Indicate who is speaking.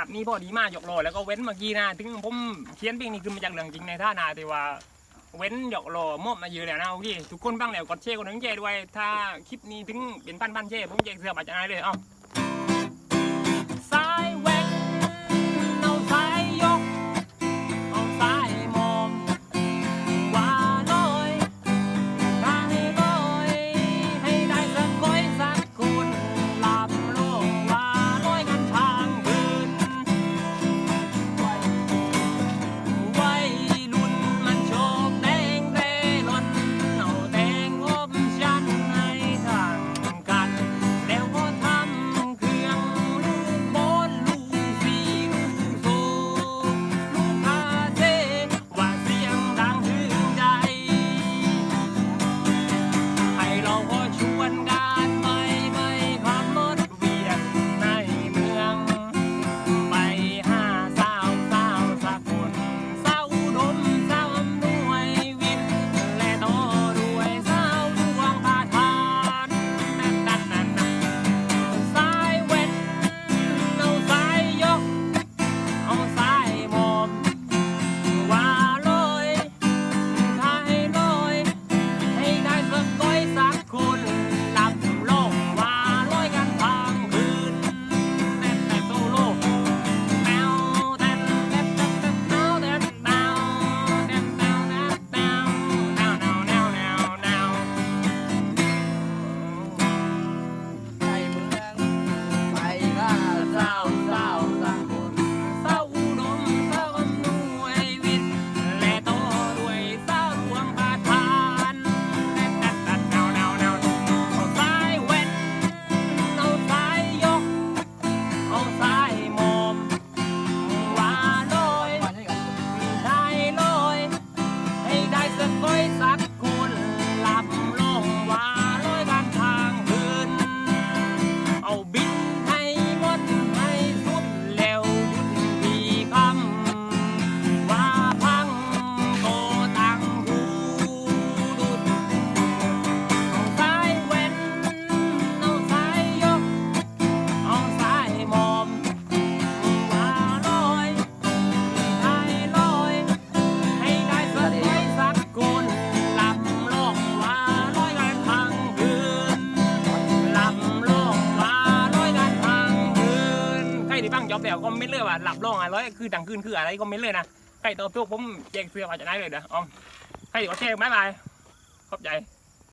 Speaker 1: ครับนี่พอดีมากหยอกโลแล้วก็เว้นเมื่อกี้นะถึงผมเขียนเพลงนี้คือมาจากเรื่องจริงในท่านาแต่ว่าเว้นหยอกหล่อมอบมาเยอะแล้วนะโอเทุกคนบ้างแล้วกดเช่กดถึงเช่ด้วย ถ้าคลิปนี้ถึงเป็นปั้นปั้นเช่ผมแจกเสื้อบัตรจะนายเลยเอ้า the voice อบแล้ก็ไม่เลือว่าหลับร่องอะไรคือดังขึ้นคืออะไรก็ไม่เลือกนะใครตัวทุกผมแจ้งเสืออมาจะได้เลยเด้อออมใครก็แจ้งบายบายขอบใจ